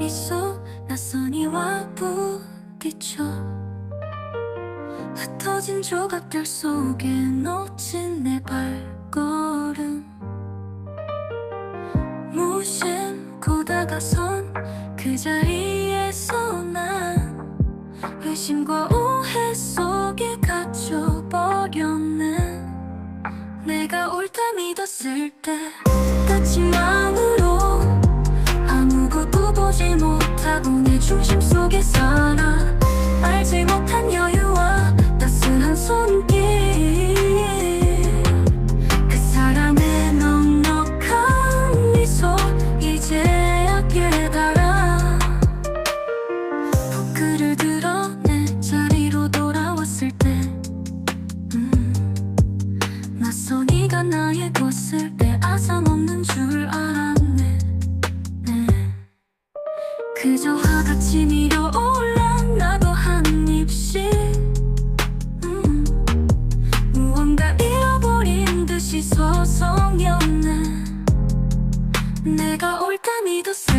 머릿속 낯선 이와 부딪혀. 흩어진 조각들 속에 놓친 내 발걸음. 무심코 다가선 그 자리에서 난 의심과 오해 속에 갇혀버렸네. 내가 옳다 믿었을 때 다친 보지 못하고 내 중심 속에 살아. 알지 못한 여유와 따스한 손길. 그 사람의 넉넉한 미소 이제야 깨달아. 포크를 들어 내 자리로 돌아왔을 때 음, 낯선 이가 나의 것을 빼앗아 먹는 줄 알았네 네. 그저 화같이 밀어올라 나도 한 입씩. 음, 무언가 잃어버린 듯이 서성였네. 내가 옳다 믿었을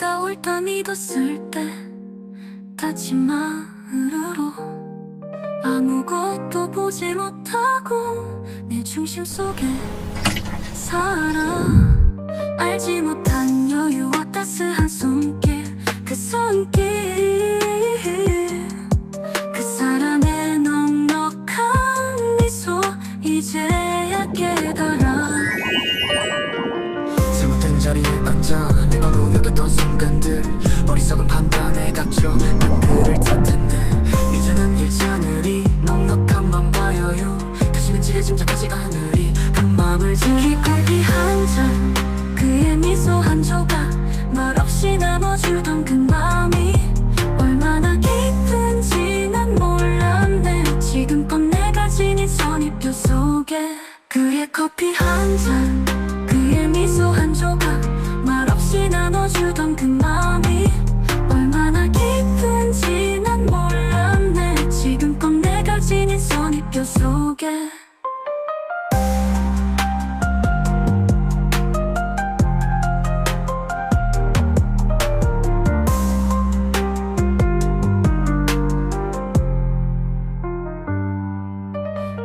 내가 옳다 믿었을 때 다친 마음으로 아무것도 보지 못하고 내 중심 속에 살아. 알지 못한 여유와 따스한 손길 그 손길. 그 사람의 넉넉한 미소 이제야 깨달아. 잘못된 자리에 노력했던 순간들 어리석은 판단에 갇혀 난 그를 탓했네. 이제는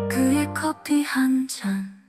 그의 커피 한 잔.